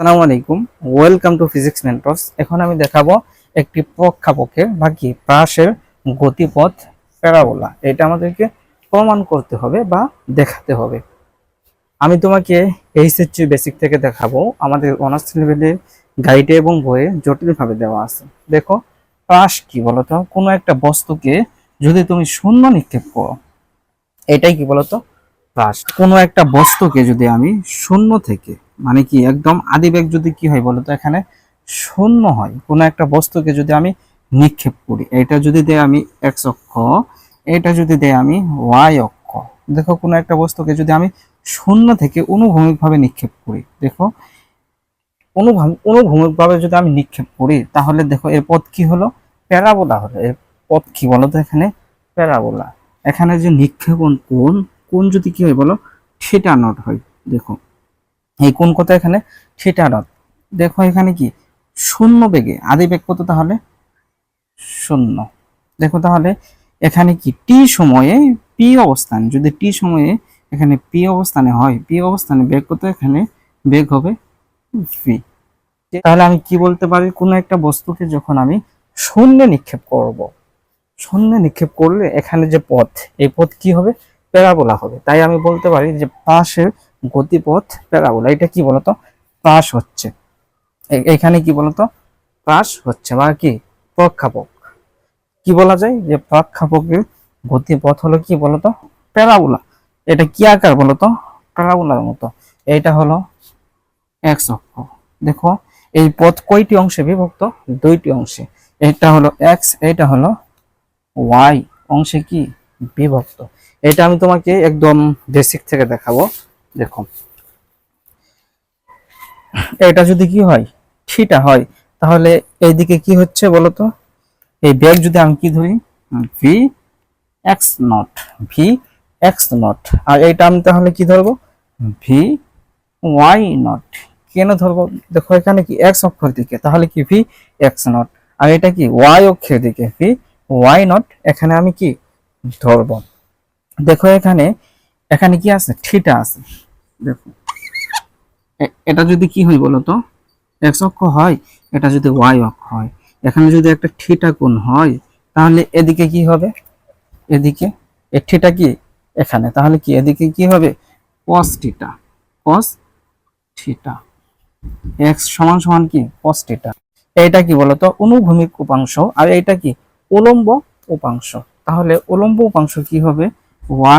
আসসালামু আলাইকুম। Welcome to physics mentors এখন আমি দেখাবো একটি প্রক্ষাপকের বা কি প্রাসের গতিপথ, প্যারাবোলা। এটা আমাদেরকে প্রমাণ করতে হবে বা দেখাতে হবে। আমি তোমাকে এইচএসসি বেসিক থেকে দেখাবো। আমাদের অনার্স লেভেলের গাইডে এবং বইয়ে জটিলভাবে দেওয়া আছে। দেখো, প্রাস কি বলতো? কোনো একটা বস্তুকে যদি তুমি শূন্য নিক্ষেপ করো, এটাই কি বলতো? প্রাস। কোনো একটা বস্তুকে যদি আমি শূন্য থেকে মানে কি, একদম আদিবেগ যদি কি হয় বলো তো এখানে, শূন্য হয়। কোনো একটা বস্তুকে যদি আমি নিক্ষেপ করি, এটা যদি দেয় আমি এক্স অক্ষ, এটা যদি দেয় আমি ওয়াই অক্ষ। দেখো, কোনো একটা বস্তুকে যদি আমি শূন্য থেকে অনুভূমিকভাবে নিক্ষেপ করি, দেখো, অনুভূম অনুভূমিকভাবে যদি আমি নিক্ষেপ করি, তাহলে দেখো, এর পথ কি হলো? প্যারাবোলা হলো। এর পথ কি বলো তো এখানে? প্যারাবোলা। এখানে যে নিক্ষেপণ কোন কোন যদি কি হয় বলো থিটা নট হয়। দেখো এই কোন কথা এখানে? থিটা নট দেখো এখানে কি? শূন্য বেগে। আদি বেগ কত তাহলে? শূন্য। দেখো তাহলে এখানে কি? টি সময়ে পি অবস্থান। যদি টি সময়ে এখানে পি অবস্থানে হয় পি অবস্থানে বেগ কত? এখানে বেগ হবে ভি তাহলে আমি কি বলতে পারি? কোনো একটা বস্তুকে যখন আমি শূন্যে নিক্ষেপ করব, শূন্যে নিক্ষেপ করলে এখানে যে পথ, এই পথ কি হবে? প্যারাবোলা হবে। তাই আমি বলতে পারি যে পাশের গতিপথ প্যারাবোলা, এটা কি বলতো? পাশ হচ্ছে। এখানে কি বলতো? পাশ হচ্ছে বা কি? প্রক্ষাপক কি বলা যায়? যে প্রক্ষাপকের গতিপথ হলো কি বলতো? প্যারাবোলা। এটা কি আকার বলতো? প্যারাবোলার মতো। এইটা হলো এক্স অক্ষ। দেখো, এই পথ কয়টি অংশে বিভক্ত? দুইটি অংশে। এটা হলো এক্স, এটা হলো ওয়াই। অংশে কি? বিভক্ত। এটা আমি তোমাকে একদম বেসিক থেকে দেখাবো। দেখো এটা যদি কি হয়? থিটা হয়। তাহলে এইদিকে কি হচ্ছে বলো তো এই ব্যাগ যদি আমি কি ধরি? V X nought V X nought আর এইটা আমি তাহলে কি ধরবো? ভি ওয়াই নট কেন ধরবো? দেখো, এখানে কি এক্স অক্ষর দিকে, তাহলে কি ভি এক্স নট আর এটা কি ওয়াই অক্ষের দিকে? ভি ওয়াই নট এখানে আমি কি ধরবো? দেখো, এখানে এখানে কি আছে? থিটা আছে। দেখো। এটা যদি কি হয় বলো তো? এক্স অক্ষ হয়, এটা যদি ওয়াই অক্ষ হয়। এখানে যদি একটা থিটা কোণ হয়, তাহলে এদিকে কি হবে? এদিকে। এ থিটা কি? এখানে। তাহলে কি এদিকে কি হবে? Cos theta cos theta X সমান সমান কি? Cos থিটা এইটা কি বলতো অনুভূমিক উপাংশ। আর এটা কি? উলম্ব উপাংশ। তাহলে উলম্ব উপাংশ কি হবে?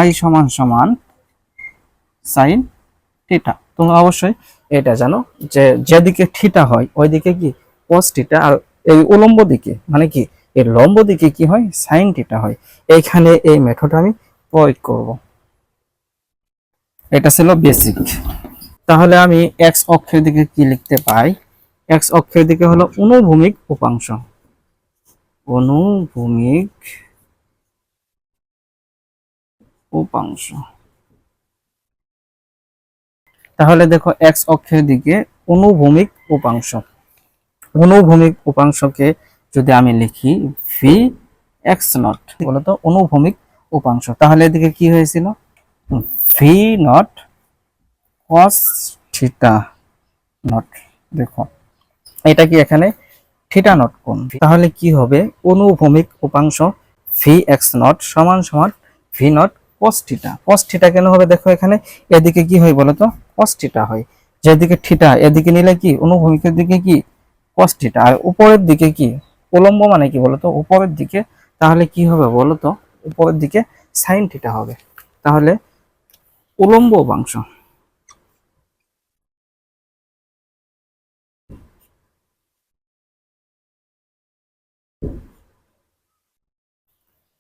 Y সমান সমান সাইন থিটা। তোমরা অবশ্যই এটা জানো যে যেদিকে থিটা হয়, ওইদিকে কি? cos থিটা আর এই উলম্ব দিকে মানে কি? এর লম্ব দিকে কি হয়? সাইন থিটা হয়। এইখানে এই মেথড আমি প্রয়োগ করব। এটা ছিল বেসিক তাহলে আমি এক্স অক্ষের দিকে কি লিখতে পাই? এক্স অক্ষের দিকে হলো অনুভূমিক উপাংশ। অনুভূমিক উপাংশ। তাহলে দেখো এক্স অক্ষের দিকে অনুভূমিক উপাংশ। অনুভূমিক উপাংশকে যদি আমি লিখি ভি এক্স নট বলতো অনুভূমিক উপাংশ। তাহলে এদিকে কি হয়েছিল? V naught cos theta naught দেখো। এটা কি এখানে থিটা নট কোণ? তাহলে কি হবে? অনুভূমিক উপাংশ ভি এক্স নট সমান সমান ভি নট cos থিটা কেন হবে দেখো এখানে? এদিকে কি হয় বলো তো থিটা হয়। যেদিকে থিটা এদিকে নিলে কি? অনুভূমিকের দিকে কি? থিটা আর উপরের দিকে কি? উলম্ব মানে কি বলতো? উপরের দিকে। তাহলে কি হবে বলো তো উপরের দিকে সাইন থিটা হবে। তাহলে উলম্ব উপাংশ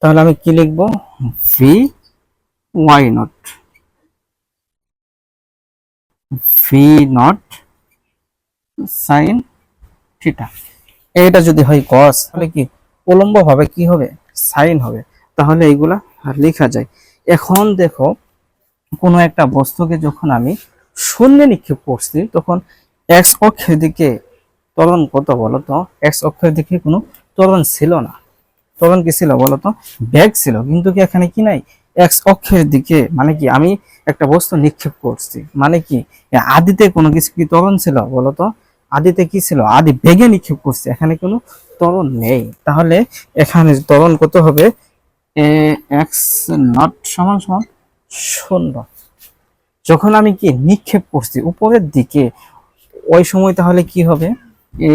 তাহলে আমি কি লিখব? V y naught v naught sine theta এটা যদি হয় কস তাহলে কি উলম্ব ভাবে কি হবে? সাইন হবে। তাহলে এইগুলা লেখা যায়। এখন দেখো, কোনো একটা বস্তুকে যখন আমি শূন্যে নিক্ষেপ করছি, তখন এক্স অক্ষের দিকে ত্বরণ কত বলো তো এক্স অক্ষের দিকে কোনো ত্বরণ ছিল না। ত্বরণ কি ছিল বলো তো ব্যাগ ছিল। কিন্তু কি এখানে কি নাই? এক্স অক্ষের দিকে মানে কি, আমি একটা বস্তু নিক্ষেপ করছি। মানে কি, আদিতে কোনো কিছু কি তরণ ছিল বলতো? আদিতে কি ছিল? আদি বেগে নিক্ষেপ করছে, এখানে কোনো তরণ নেই। তাহলে এখানে ত্বরণ কত হবে? এক্স নট সমান সমান শূন্য। যখন আমি কি নিক্ষেপ করছি উপরের দিকে, ওই সময় তাহলে কি হবে? এ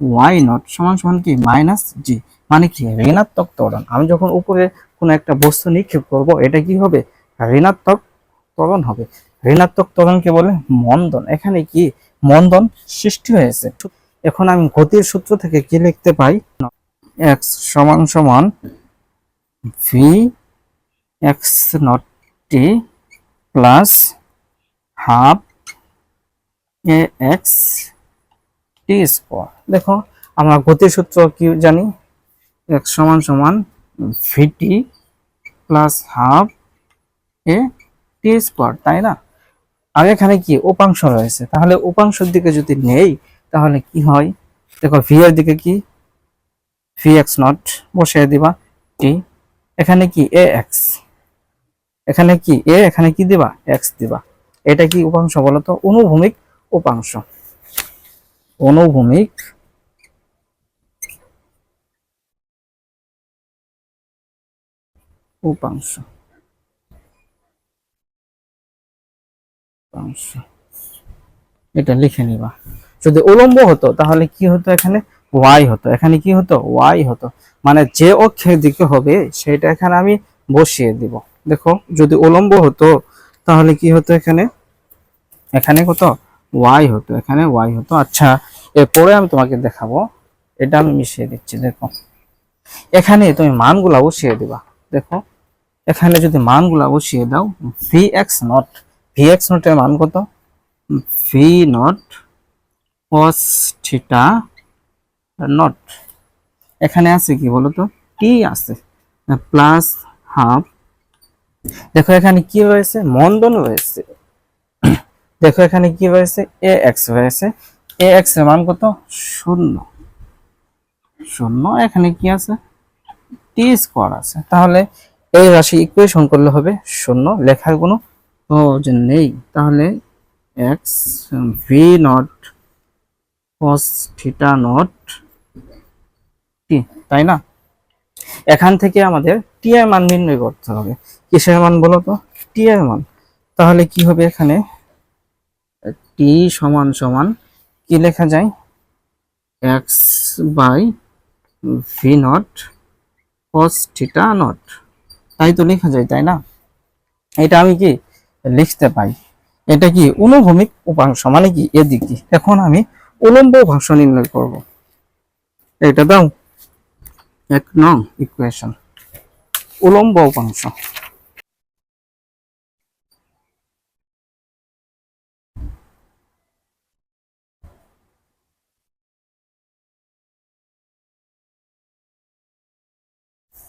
ওয়াই নট সমান সমান কি? মাইনাস জি মানে কি, ঋণাত্মক ত্বরণ। আমি যখন উপরে কোনো একটা বস্তু নিক্ষেপ করব, এটা কি হবে? ঋণাত্মক ত্বরণ হবে। ঋণাত্মক ত্বরণকে বলে? মন্দন। এখানে কি মন্দন সৃষ্টি হয়েছে? এখন আমি গতির সূত্র থেকে কি লিখতে পাই এক্স সমান সমান v x naught t plus half a x t square দেখো, আমরা গতির সূত্র কি জানি? এক্স সমান সমান v t plus half a t square, তাই না? আর এখানে কি উপাংশ রয়েছে? তাহলে উপাংশের দিকে যদি নেই, তাহলে কি হয়? দেখো ভি এর দিকে কি? ভি এক্স নট বসিয়ে দিবা টি এখানে কি এ এক্স এখানে কি এ এখানে কি দিবা? এক্স দিবা। এটা কি উপাংশ বলতো? অনুভূমিক উপাংশ। অনুভূমিক উপাংশ উপাংশ এটা লিখে নিবা। যদি উলম্ব হতো, তাহলে কি হতো এখানে? ওয়াই হতো। এখানে কি হতো? ওয়াই হতো। মানে যে অক্ষের দিকে হবে, সেটা এখানে আমি বসিয়ে দিব। দেখো, যদি উলম্ব হতো, তাহলে কি হতো এখানে? এখানে কত ওয়াই হতো, এখানে ওয়াই হতো। আচ্ছা এরপরে আমি তোমাকে দেখাবো। এটা আমি মিশিয়ে দিচ্ছি, দেখো। এখানে তুমি মানগুলা বসিয়ে দিবা। দেখো, এখানে যদি মানগুলা বসিয়ে দাও v x naught v x নটের মান কত? V naught cos theta naught এখানে আছে কি বলতো? টি আছে প্লাস হাফ দেখো, এখানে কি রয়েছে? মন্দন রয়েছে। দেখো, এখানে কি রয়েছে? এ এক্স রয়েছে। এ এক্সের মান কত? শূন্য। শূন্য, এখানে কি আছে? টি স্কোয়ার আছে। তাহলে এই রাশি ইকুয়েশন করলে হবে শূন্য, লেখার কোনো প্রয়োজন নেই। তাহলে x v naught cos theta naught t তাই না? এখান থেকে আমাদের টি এর মান নির্ণয় করতে হবে। কিসের মান বলো তো? টি এর মান। তাহলে কি হবে এখানে? টি সমান সমান কি লেখা যায়? X by v naught cos theta naught তাই তো লেখা যায়, তাই না? এটা আমি কি লিখতে পাই? এটা কি অনুভূমিক উপাংশ মানে কি এদিকে এখন আমি উলম্ব উপাংশ নির্ণয় করব। এটা দাও। এক নং ইকুয়েশন উলম্ব উপাংশ।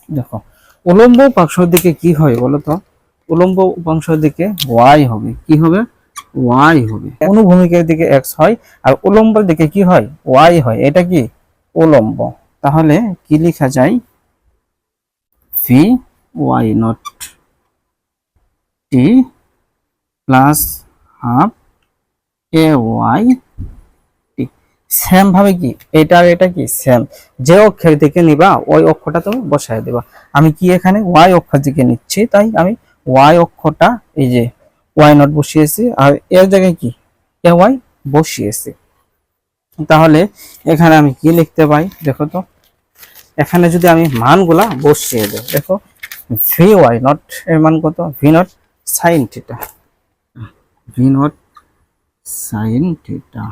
দেখো, উলম্ব উপাংশের দিকে কি হয় বলো তো? উলম্ব উপাংশের দিকে ওয়াই হবে। কি হবে? ওয়াই হবে। অনুভূমিকের দিকে এক্স হয় আর উলম্বের দিকে কি হয়? ওয়াই হয়। এটা কি? উলম্ব। তাহলে কি লেখা যায়? V y naught t plus half a y same ভাবে কি? এটা আর এটা কি? সেম যে অক্ষের দিকে নিবা, ওই অক্ষটা তুমি বসায় দিবা। আমি কি এখানে ওয়াই অক্ষের দিকে নিচ্ছি? তাই আমি ওয়াই অক্ষটা এই যে ওয়াই নট বসিয়েছি, আর এর জায়গায় কি? এ ওয়াই বসিয়েছি। তাহলে এখানে আমি কি লিখতে পাই দেখো তো। এখানে যদি আমি মানগুলা বসিয়ে দেব দেখো ভি ওয়াই নট এর মান কত? V naught sine theta v naught sine theta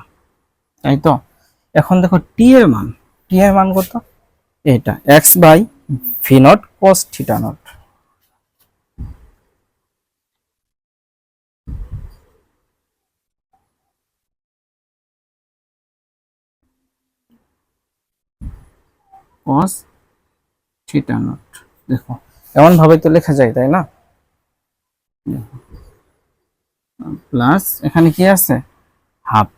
তাই তো? এখন দেখো টি এর মান টি এর মান কত? এটা x by v naught cos theta naught দেখো, এমন ভাবে তো লেখা যায়, তাই না? প্লাস এখানে কি আছে? হাফ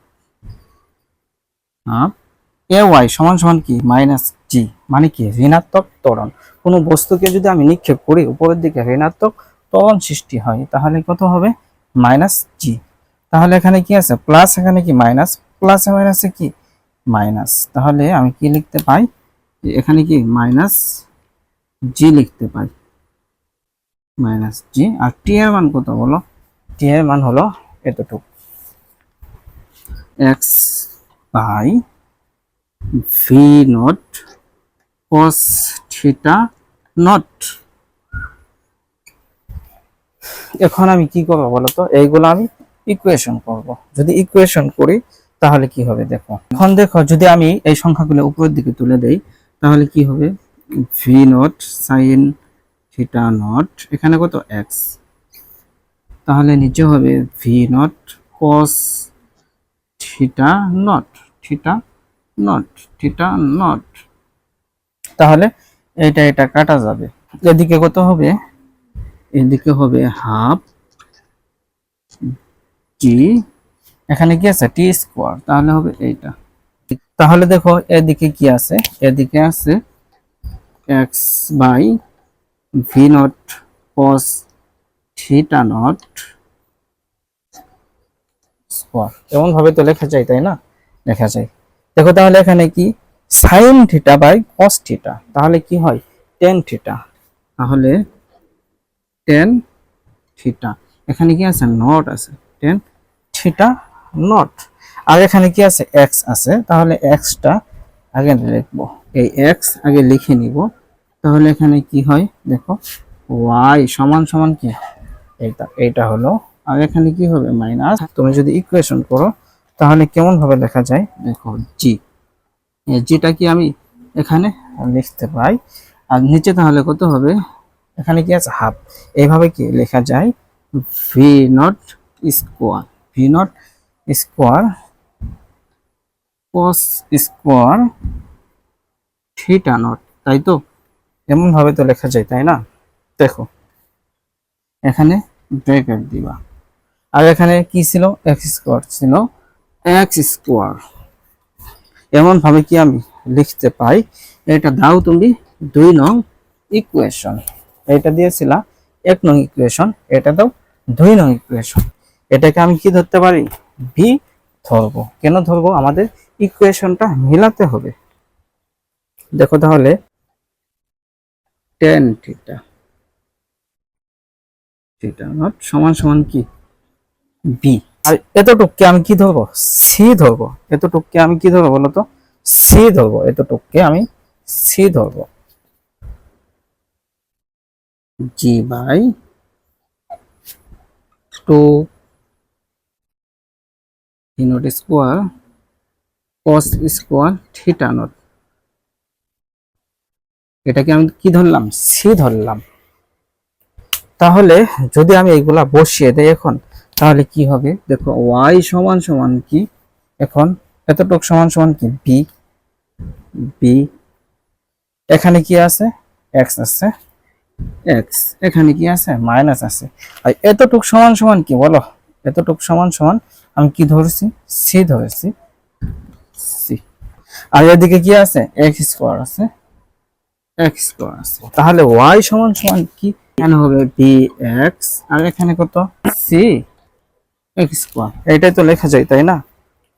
এ ওয়াই সমান সমান কি? Minus g. মানে কি? ঋণাত্মক ত্বরণ। কোনো বস্তুকে যদি আমি নিক্ষেপ করি, উপরের দিকে ঋণাত্মক ত্বরণ সৃষ্টি হয়, তাহলে কত হবে? Minus g. তাহলে এখানে কি আছে? প্লাস এখানে কি? মাইনাস। প্লাস মাইনাসে কি? মাইনাস। তাহলে আমি কি লিখতে পাই? এখানে কি? মাইনাস জি লিখতে পাই। মাইনাস জি। আর টি এর মান কত বলো? টি এর মান হলো এতটুকু। X by v naught cos theta naught এখন আমি কি করব বলতো এইগুলো আমি ইকুয়েশন করব। যদি ইকুয়েশন করি, তাহলে কি হবে দেখো? এখন দেখো, যদি আমি এই সংখ্যাগুলো উপরের দিকে তুলে দেই, তাহলে কি হবে? V naught sine theta naught এখানে কত? এক্স তাহলে নিচে হবে v naught cos theta naught theta naught theta naught. তাহলে এটা এটা কাটা যাবে। এদিকে কত হবে? এদিকে হবে হাফ টি। এখানে কি আছে? T square. তাহলে হবে এইটা। তাহলে দেখো, এদিকে কি আছে? এদিকে আছে x by v naught cos theta naught square এমন ভাবে তো লেখা যায়, তাই না? লেখা যায়। দেখো তাহলে এখানে কি? Sine theta by cos theta তাহলে কি হয়? টেন থিটা তাহলে টেন থিটা এখানে কি আছে? নট আছে। টেন থিটা নট আর এখানে কি আছে? এক্স আছে। তাহলে এক্সটা আগে লিখব। এই এক্স আগে লিখে নিব। তাহলে এখানে কি হয়? দেখো ওয়াই সমান সমান কি? এইটা এইটা হলো আর এখানে কি হবে? মাইনাস তুমি যদি ইকুয়েশন করো, তাহলে কেমন ভাবে লেখা যায়? দেখো জি জিটা কি আমি এখানে লিখতে পাই? আর নিচে তাহলে কত হবে? এখানে কি আছে? হাফ এইভাবে কি লেখা যায়? V naught square v naught square cos square theta naught তাই তো? এমন ভাবে তো লেখা যায়, তাই না? দেখো, এখানে ব্রেকেট দিবা। আর এখানে কি ছিল? এক্স স্কোয়ার ছিল। এক্স স্কোয়ার এমন ভাবে কি আমি লিখতে পাই? এটা দাও তুমি দুই নং ইকুয়েশন এটা দিয়েছিলা এক নং ইকুয়েশন এটা দাও দুই নং ইকুয়েশন এটাকে আমি কি ধরতে পারি? ভি ধরবো। কেন ধরবো? আমাদের ইকুয়েশনটা মিলাতে হবে। দেখো তাহলে। টেন থিটা থিটা নট সমান সমান কি? বি আর এতটুককে আমি কি ধরবো? সি ধরবো। এতটুককে আমি কি ধরবো বলো তো? সি ধরবো। এতটুককে আমি সি ধরবো। G by two e naught square cos square theta naught. এটাকে আমি কি ধরলাম? সি ধরলাম। তাহলে যদি আমি এইগুলা বসিয়ে দেই এখন তাহলে কি হবে? দেখো ওয়াই সমান সমান কি? এখন এতটুক সমান সমান কি? বি বি এখানে কি আছে? এক্স আছে। এক্স এখানে কি আছে? মাইনাস আছে। আর এতটুক সমান সমান কি বলো? এতটুক সমান সমান আমি কি ধরেছি? সি ধরেছি। সি আর এদিকে কি আছে? এক্স স্কোয়ার আছে। এক্স স্কোয়ার আছে। তাহলে ওয়াই সমান সমান কি? এখানে হবে বি এক্স আর এখানে কত? সি এক্স স্কোয়ার এইটাই তো লেখা যায়, তাই না?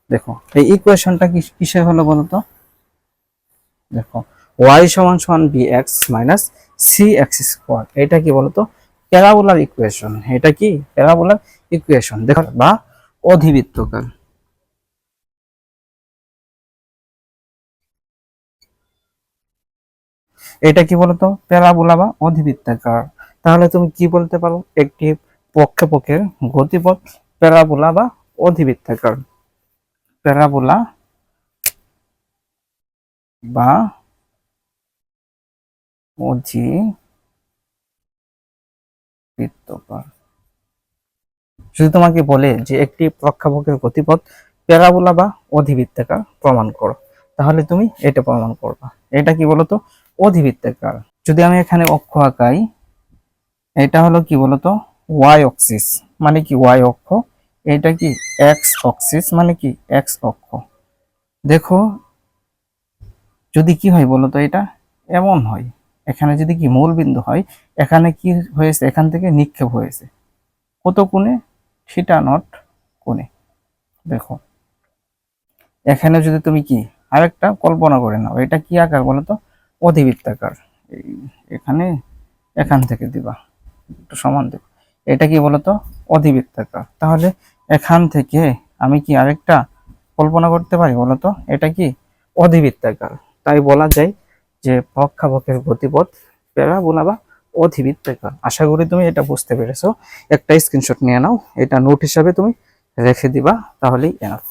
দেখো, এই ইকুয়েশনটা কিসে হলো বলো তো? দেখো ওয়াই সমান সমান b x minus c x square এটা কি বলতো প্যারাবোলার ইকুয়েশন এটা কি? প্যারাবোলার ইকুয়েশন দেখো, বা অধিবৃত্তকার। এটা কি বলতো প্যারাবোলা বা অধিবৃত্তাকার। তাহলে তুমি কি বলতে পারো? একটি পক্ষেপক্ষের গতিপথ প্যারাবোলা বা অধিবৃত্তাকার প্যারাবোলা বা অধিবৃত্তকার। যদি তোমাকে বলে যে একটি প্রক্ষাপকের গতিপথ প্যারাবোলা বা অধিবৃত্তাকার প্রমাণ করো, তাহলে তুমি এটা প্রমাণ করবা। এটা কি বলতো? অধিবৃত্তাকার যদি আমি এখানে অক্ষ আঁকাই, এটা হলো কি বলতো? Y axis. মানে কি? ওয়াই অক্ষ এটা কি এক্স অক্সিস? মানে কি এক্স অক্ষ? দেখো, যদি কি হয় বলতো এটা? এমন হয়। এখানে যদি কি মূল বিন্দু হয়, এখানে কি হয়েছে? এখান থেকে নিক্ষেপ হয়েছে। কত কোণে? থিটা নট কোণে। দেখো। এখানে যদি তুমি কি আরেকটা কল্পনা করে নাও, এটা কি আকার বলো তো অধিবৃত্তাকার এখানে, এখান থেকে দিবা। একটু সমান দেব। এটা কি বলতো? অধিবৃত্তাকার তাহলে এখান থেকে আমি কি আরেকটা কল্পনা করতে পারি বলতো? এটা কি? অধিবৃত্তাকার। তাই বলা যায় যে পক্ষাপক্ষের গতিপথ, প্যারাবোলা বা অধিবৃত্তাকার। আশা করি তুমি এটা বুঝতে পেরেছ। একটা স্ক্রিনশট নিয়ে নাও। এটা নোট হিসাবে তুমি রেখে দিবা, তাহলেই এনাফ